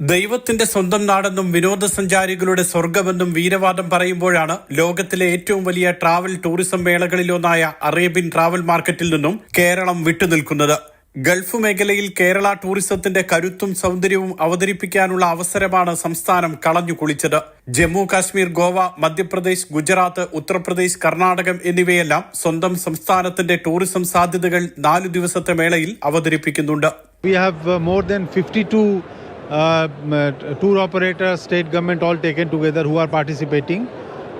ദൈവത്തിന്റെ സ്വന്തം നാടെന്നും വിനോദസഞ്ചാരികളുടെ സ്വർഗമെന്നും വീരവാദം പറയുമ്പോഴാണ് ലോകത്തിലെ ഏറ്റവും വലിയ ട്രാവൽ ടൂറിസം മേളകളിലൊന്നായ അറേബ്യൻ ട്രാവൽ മാർക്കറ്റിൽ നിന്നും കേരളം വിട്ടുനിൽക്കുന്നത് ഗൾഫ് മേഖലയിൽ കേരള ടൂറിസത്തിന്റെ കരുത്തും സൗന്ദര്യവും അവതരിപ്പിക്കാനുള്ള അവസരമാണ് സംസ്ഥാനം കളഞ്ഞു കുളിച്ചത്. ജമ്മു കാശ്മീർ ഗോവ മധ്യപ്രദേശ് ഗുജറാത്ത് ഉത്തർപ്രദേശ് കർണാടകം എന്നിവയെല്ലാം സ്വന്തം സംസ്ഥാനത്തിന്റെ ടൂറിസം സാധ്യതകൾ നാലു ദിവസത്തെ മേളയിൽ അവതരിപ്പിക്കുന്നുണ്ട്. We have uh, more than 52 uh, m- uh, tour operators, state government all taken together who are participating,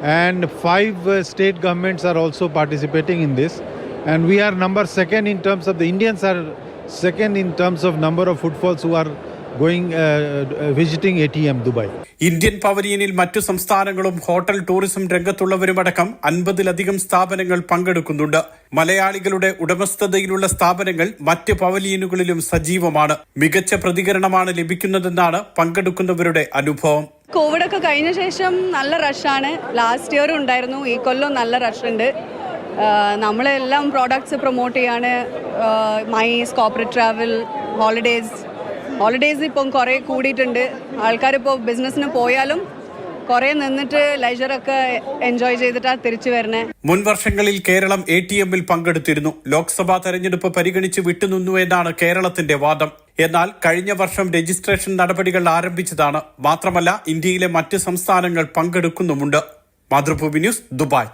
and five uh, state governments are also participating in this. And we are number second in terms of the Indians are second in terms of number of footfalls who are going visiting A T M Dubai Indian പവലിയനിൽ മറ്റു സംസ്ഥാനങ്ങളും hotel tourism രംഗത്തുള്ളവരുമടക്കം അൻപതിലധികം സ്ഥാപനങ്ങൾ പങ്കെടുക്കുന്നുണ്ട്. മലയാളികളുടെ ഉടമസ്ഥതയിലുള്ള സ്ഥാപനങ്ങൾ മറ്റ് പവലിയനുകളിലും സജീവമാണ്. മികച്ച പ്രതികരണമാണ് ലഭിക്കുന്നതെന്നാണ് പങ്കെടുക്കുന്നവരുടെ അനുഭവം. കോവിഡ് ഒക്കെ കഴിഞ്ഞ ശേഷം നല്ല റഷാണ് ലാസ്റ്റ് ഇയർ ഉണ്ടായിരുന്നു. ഈ കൊല്ലം നല്ല റഷ് ഉണ്ട്. നമ്മളെല്ലാം പ്രോഡക്ട്സ് പ്രൊമോട്ട് ചെയ്യാണ്. Mice corporate travel holidays holidays ഇപ്പം കുറേ കൂടിയിട്ടുണ്ട്. ആൾക്കാരിപ്പോൾ ബിസിനസ്സിന് പോയാലും കുറേ നിന്നിട്ട് ലൈജറൊക്കെ എൻജോയ് ചെയ്തിട്ടാണ് തിരിച്ചു മുൻ വർഷങ്ങളിൽ കേരളം എ ടി എമ്മിൽ പങ്കെടുത്തിരുന്നു. ലോക്സഭാ തെരഞ്ഞെടുപ്പ് പരിഗണിച്ച് വിട്ടുനിന്നു എന്നാണ് കേരളത്തിന്റെ വാദം. എന്നാൽ കഴിഞ്ഞ വർഷം രജിസ്ട്രേഷൻ നടപടികൾ ആരംഭിച്ചതാണ്. മാത്രമല്ല ഇന്ത്യയിലെ മറ്റ് സംസ്ഥാനങ്ങൾ പങ്കെടുക്കുന്നുമുണ്ട്. Mathrubhumi news Dubai.